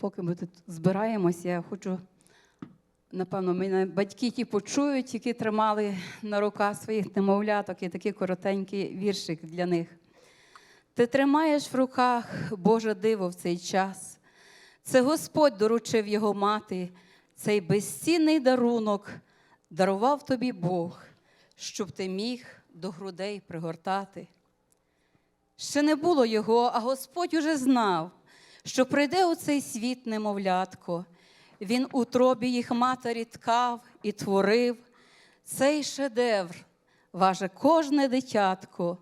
поки ми тут збираємося, я хочу, напевно, мене батьки ті почують, які тримали на руках своїх немовляток, і такий коротенький віршик для них. Ти тримаєш в руках Боже диво в цей час. Це Господь доручив його мати, цей безцінний дарунок дарував тобі Бог, щоб ти міг до грудей пригортати. Ще не було його, а Господь уже знав, що прийде у цей світ немовлятко. Він у тробі їх матері ткав і творив. Цей шедевр важе кожне дитятко.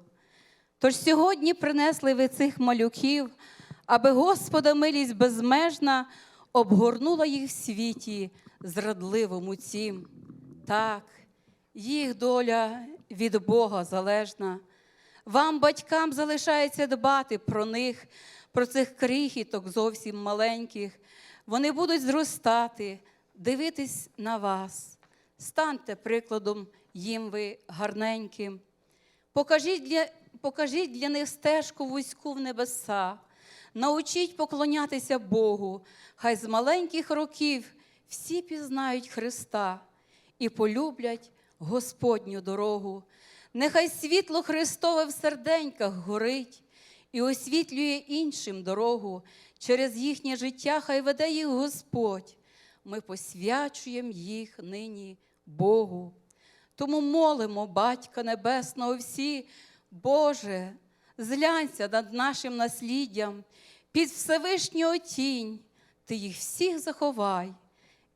Тож сьогодні принесли ви цих малюків, аби Господа милість безмежна обгорнула їх в світі зрадливому цім. Так, їх доля від Бога залежна. Вам, батькам, залишається дбати про них, про цих крихіток зовсім маленьких. Вони будуть зростати, дивитись на вас. Станьте прикладом їм ви гарненьким. Покажіть для, покажіть для них стежку вузьку в небеса, научіть поклонятися Богу, хай з маленьких років всі пізнають Христа і полюблять Господню дорогу. Нехай світло Христове в серденьках горить і освітлює іншим дорогу. Через їхнє життя хай веде їх Господь. Ми посвячуємо їх нині Богу. Тому молимо Батька Небесного всі, Боже, зглянься над нашим насліддям, під Всевишнього тінь, Ти їх всіх заховай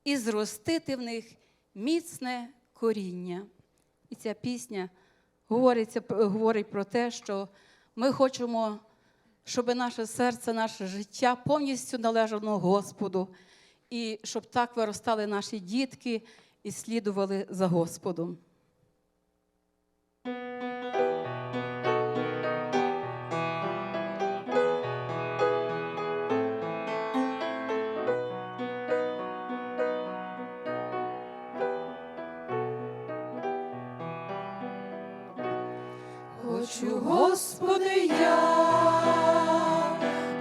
і зростити в них міцне коріння. І ця пісня говориться, говорить про те, що ми хочемо, щоб наше серце, наше життя повністю належало Господу, і щоб так виростали наші дітки і слідували за Господом. Господи, я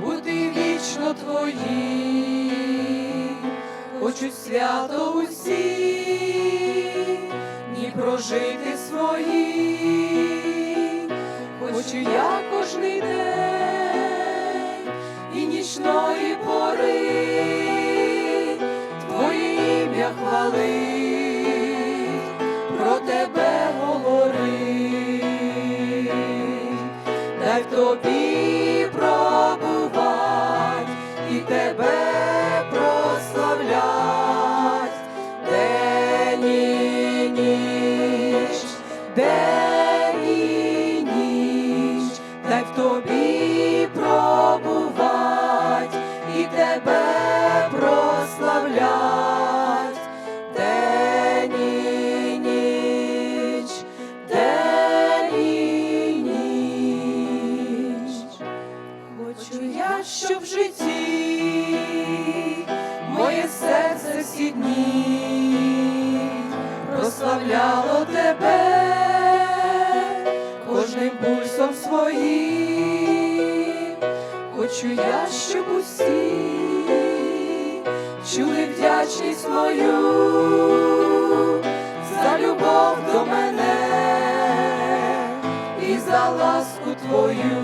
бути вічно Твоїм, хочу свято усі дні прожити свої, хочу я кожний день і нічної пори Твоє ім'я хвалить, дай в всі дні прославляло тебе кожним пульсом своїм. Хочу я, щоб усі чули вдячність мою за любов до мене і за ласку твою,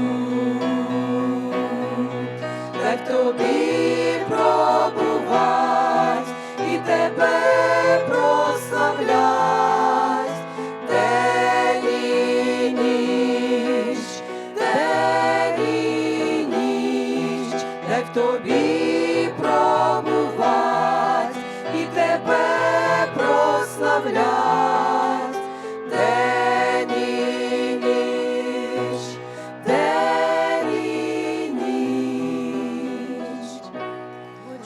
тобі пробувать і тебе прославлять день і ніч, день і ніч.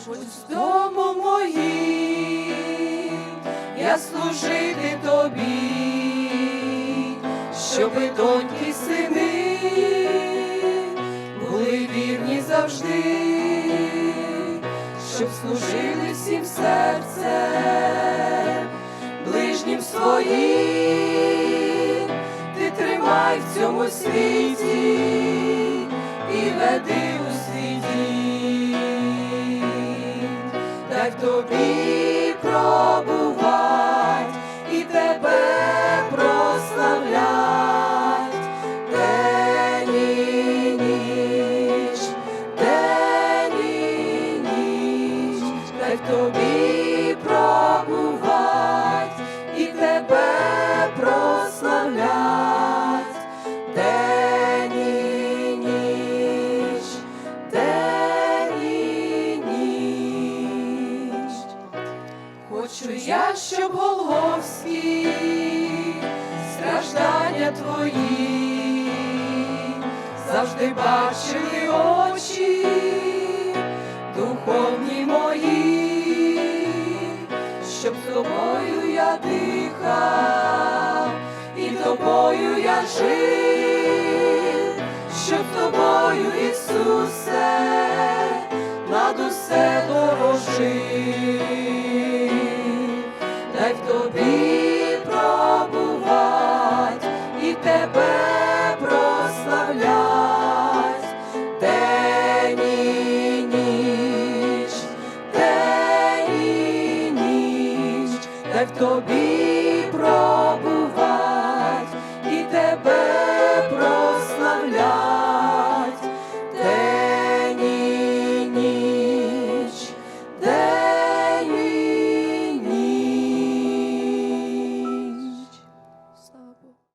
Хоч з дому моїм я служити тобі, щоби доньки сини завжди, щоб служили всім серцем, ближнім своїм, ти тримай в цьому світі і веди у світі, дай тобі. твої, завжди бачили очі, духовні мої, щоб тобою я дихав, і тобою я жив, щоб тобою, Ісусе, над усе дорожив. Jacobi.